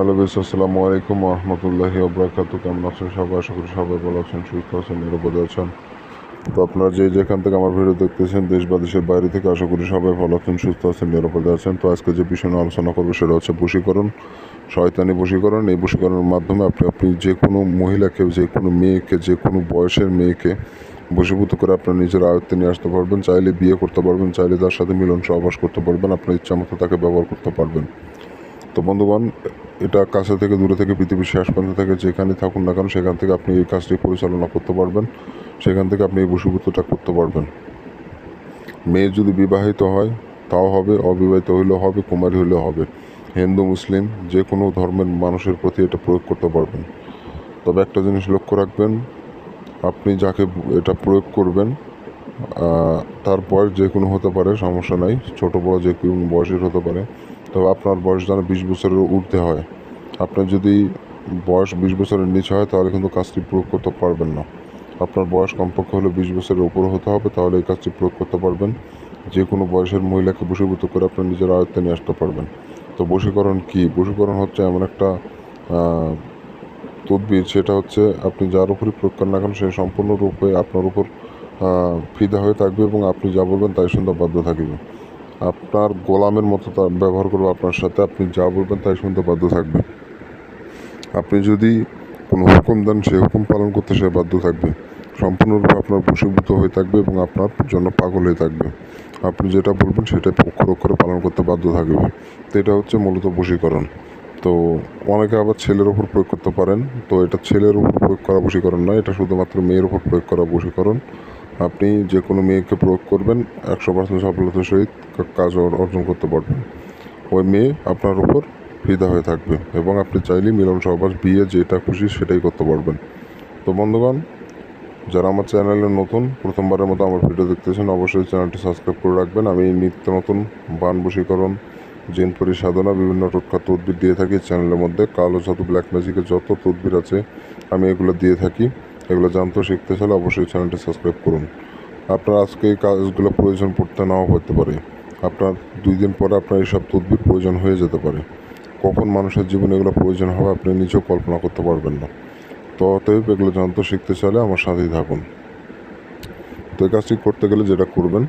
Hello বেশ আসসালামু আলাইকুম রহমতুল্লাহি আবরাকাতু কেমন আছেন সবাই? আশা করি সবাই ভালো আছেন, সুস্থ আছেন, নিরাপদে আছেন। তো আপনারা যে যেখান থেকে আমার ভিডিও দেখতেছেন, দেশ বা দেশের বাইরে থেকে, আশা করি সবাই ভালো আছেন, সুস্থ আছেন, নিরাপদে আছেন। তো আজকে যে বিষয় নিয়ে আলোচনা করব সেটা হচ্ছে বশীকরণ, শয়তানি বশীকরণ। এই বশীকরণের মাধ্যমে আপনি আপনি যে কোনো মহিলাকে, যে কোনো মেয়েকে, যে কোনো বয়সের মেয়েকে বশীভূত করে আপনার নিজের আয়ত্তে নিয়ে আসতে পারবেন, চাইলে বিয়ে করতে পারবেন, চাইলে তার সাথে মিলন সহবাস করতে পারবেন, আপনার ইচ্ছা মতো তাকে ব্যবহার করতে পারবেন। তো বন্ধুগণ এটা কাছে থেকে দূরে থেকে পৃথিবীর শেষ প্রান্ত থেকে যেখানে থাকুন না কেন সেখান থেকে আপনি এই কাজটি পরিচালনা করতে পারবেন। সেখান থেকে আপনি এই বশীভূতটা করতে পারবেন। মেয়ে যদি বিবাহিত হয় তাও হবে অবিবাহিত হইলেও হবে কুমারী হইলেও হবে। হিন্দু মুসলিম যে কোনো ধর্মের মানুষের প্রতি এটা প্রয়োগ করতে পারবেন। তবে একটা জিনিস লক্ষ্য রাখবেন আপনি যাকে এটা প্রয়োগ করবেন আহ, তার বয়স যে কোনো হতে পারে সমস্যা নাই। ছোটো বড় যে কোনো বয়সের হতে পারে। তবে আপনার বয়স যেন বিশ বছরের ঊর্ধ্বে হয়। আপনার যদি বয়স বিশ বছরের নিচে হয়, তাহলে কিন্তু কাজটি প্রয়োগ করতে পারবেন না। আপনার বয়স কমপক্ষে হলে বিশ বছরের উপরে হতে হবে, তাহলে এই কাজটি প্রয়োগ করতে পারবেন। যে কোনো বয়সের মহিলাকে বশীভূত করে আপনার নিজের আয়ত্তে নিয়ে আসতে পারবেন। তো বশীকরণ কী? বশীকরণ হচ্ছে এমন একটা তদবির, সেটা হচ্ছে আপনি যার উপরই প্রয়োগ করেন না কেন, সে সম্পূর্ণরূপে আপনার উপর ফিদা হয়ে থাকবে এবং আপনি যা বলবেন তাই শুনতে বাধ্য থাকবে। আপনার গোলামের মতো তা ব্যবহার করবে আপনার সাথে, আপনি যা বলবেন তাই শুনতে বাধ্য থাকবে। আপনি যদি কোনো হুকুম দেন সেই হুকুম পালন করতে সে বাধ্য থাকবে। সম্পূর্ণরূপে আপনার বশীভূত হয়ে থাকবে এবং আপনার জন্য পাগল হয়ে থাকবে। আপনি যেটা বলবেন সেটা অক্ষর অক্ষরে পালন করতে বাধ্য থাকবে। তো এটা হচ্ছে মূলত বশীকরণ। তো অনেকে আবার ছেলের ওপর প্রয়োগ করতে পারেন। তো এটা ছেলের উপর প্রয়োগ করা বশীকরণ নয়, এটা শুধুমাত্র মেয়ের ওপর প্রয়োগ করা বশীকরণ। আপনি যে কোনো মেয়েকে প্রয়োগ করবেন, একশো পার্সেন্ট সফলতার সহিত কাজ অর্জন করতে পারবেন। ওই মেয়ে আপনার উপর ফিদা হয়ে থাকবে এবং আপনি চাইলেই মিলন সহবাস, বিয়ে যেটা খুশি সেটাই করতে পারবেন। তো বন্ধুগণ, যারা আমার চ্যানেলে নতুন, প্রথমবারের মতো আমার ভিডিও দেখতেছেন, অবশ্যই চ্যানেলটি সাবস্ক্রাইব করে রাখবেন। আমি নিত্য নতুন বান বশীকরণ জিনপুরি সাধনা বিভিন্ন টোটকা তদবির দিয়ে থাকি। চ্যানেলের মধ্যে কালো জাদু ব্ল্যাক ম্যাজিকের যত তদবির আছে, আমি এগুলো দিয়ে থাকি। এগুলো জানতে শিখতে চাইলে অবশ্যই চ্যানেলটি সাবস্ক্রাইব করুন। আপনার আজকে এই কাজগুলো প্রয়োজন পড়তে নাও হতে পারে। আপনার দুই দিন পরে আপনার এইসব তদবির প্রয়োজন হয়ে যেতে পারে। কখন মানুষের জীবনে এগুলো প্রয়োজন হবে আপনি নিজেও কল্পনা করতে পারবেন না। তো অতএব এগুলো জানতে শিখতে চাইলে আমার সাথেই থাকুন। তো এই কাজটি করতে গেলে যেটা করবেন,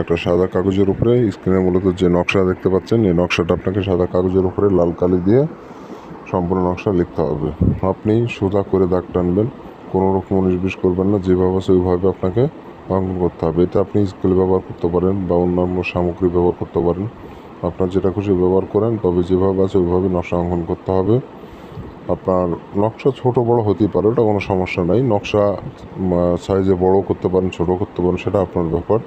একটা সাদা কাগজের উপরে স্ক্রিনে মূলত যে নকশা দেখতে পাচ্ছেন, এই নকশাটা আপনাকে সাদা কাগজের উপরে লাল কালি দিয়ে সম্পূর্ণ নকশা লিখতে হবে। আপনি সোজা করে দাগ টানবেন। কোনো রকম উনিশ করবেন না, যেভাবে আছে ওইভাবে আপনাকে অঙ্কন করতে হবে। এটা আপনি স্কেল ব্যবহার করতে পারেন বা অন্যান্য সামগ্রী ব্যবহার করতে পারেন। আপনার যেটা খুশি ব্যবহার করেন, তবে যেভাবে আছে ওইভাবে নকশা অঙ্কন করতে হবে। আপনার নকশা ছোট বড় হতেই পারে, ওটা কোনো সমস্যা নাই। নকশা সাইজে বড় করতে পারেন ছোট করতে পারেন, সেটা আপনার ব্যাপার।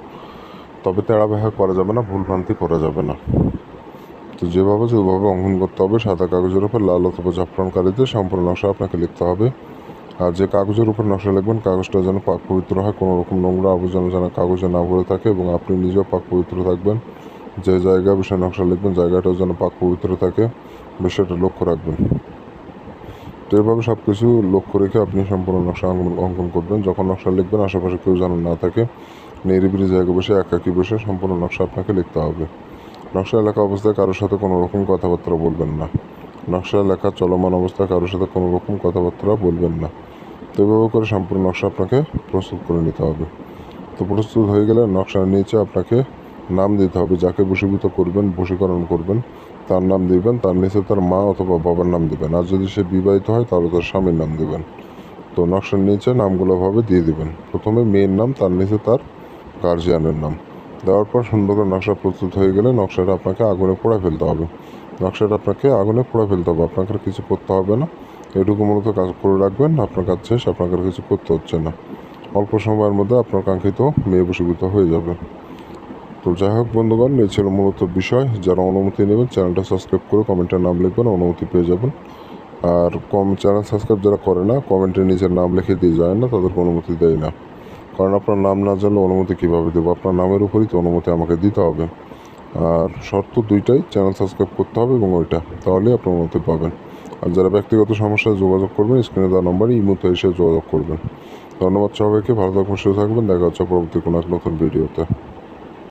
তবে তেড়া ব্যাহা করা যাবে না ভুলভ্রান্তি করা যাবে না। তো যেভাবে ওইভাবে অঙ্কন করতে হবে। সাদা কাগজের উপর লাল অথবা জাফরান কালিতে সম্পূর্ণ নকশা আপনাকে লিখতে হবে। আর যে কাগজের উপর নকশা লিখবেন, কাগজটা যেন পাক পবিত্র হয়। কোনো রকম নোংরা আবর্জনা যেন কাগজে না ভরে থাকে এবং আপনি নিজেও পাক পবিত্র থাকবেন। যে জায়গা বিষয়ে নকশা লিখবেন, জায়গাটাও যেন পাক পবিত্র থাকে। বিষয়টা লক্ষ্য রাখবেন। তো এভাবে সব কিছু লক্ষ্য রেখে আপনি সম্পূর্ণ নকশা অঙ্কন অঙ্কন করবেন। যখন নকশা লিখবেন, আশেপাশে কেউ যেন না থাকে, নিরিবিলি জায়গা বসে, একাকি বসে সম্পূর্ণ নকশা আপনাকে লিখতে হবে। নকশা লেখা অবস্থায় কারোর সাথে কোনো রকম কথাবার্তা বলবেন না। নকশা লেখা চলমান অবস্থায় কারোর সাথে কোনো রকম কথাবার্তা বলবেন না। তো এভাবে করে সম্পূর্ণ নকশা আপনাকে প্রস্তুত করে নিতে হবে। তো প্রস্তুত হয়ে গেলে নকশার নিচে আপনাকে নাম দিতে হবে। যাকে বশীভূত করবেন, বশীকরণ করবেন, তার নাম দিবেন, তার নিচে তার মা অথবা বাবার নাম দিবেন। আর যদি সে বিবাহিত হয়, তাহলে তার স্বামীর নাম দিবেন। তো নকশার নিচে নামগুলোভাবে দিয়ে দিবেন। প্রথমে মেয়ের নাম, তার নিচে তার গার্জিয়ানের নাম। দেওয়ার পর সুন্দর করে নকশা প্রস্তুত হয়ে গেলে নকশাটা আপনাকে আগুনে পোড়া ফেলতে হবে। নকশাটা আপনাকে আগুনে পোড়া ফেলতে হবে। আপনাকে কিছু করতে হবে না। এটুকু মূলত কাজ করে রাখবেন, আপনার কাজ শেষ আপনাকে আর কিছু করতে হচ্ছে না। অল্প সময়ের মধ্যে আপনার কাঙ্ক্ষিত মেয়ে বশীভূত হয়ে যাবে। তো যাই হোক বন্ধুগণ, এই ছিল মূলত বিষয়। যারা অনুমতি নেবেন, চ্যানেলটা সাবস্ক্রাইব করে কমেন্টে নাম লিখবেন, অনুমতি পেয়ে যাবেন। আর কম চ্যানেল সাবস্ক্রাইব যারা করে না কমেন্টে নিজের নাম লিখে দিয়ে যায় না, তাদেরকে অনুমতি দেয় না। কারণ আপনার নাম না জানলে অনুমতি কীভাবে দেবো? আপনার নামের উপরই তো অনুমতি আমাকে দিতে হবে। আর শর্ত দুইটাই, চ্যানেল সাবস্ক্রাইব করতে হবে এবং ওইটা। তাহলেই আপনি অনুমতি পাবেন। আর যারা ব্যক্তিগত সমস্যায় যোগাযোগ করবেন, স্ক্রিনে দেওয়া নম্বরে ইমোতে এসে যোগাযোগ করবেন। ধন্যবাদ সবাইকে, ভালো থাকবেন, সুস্থ থাকবেন, দেখা হচ্ছে পরবর্তী কোনো এক নতুন ভিডিওতে।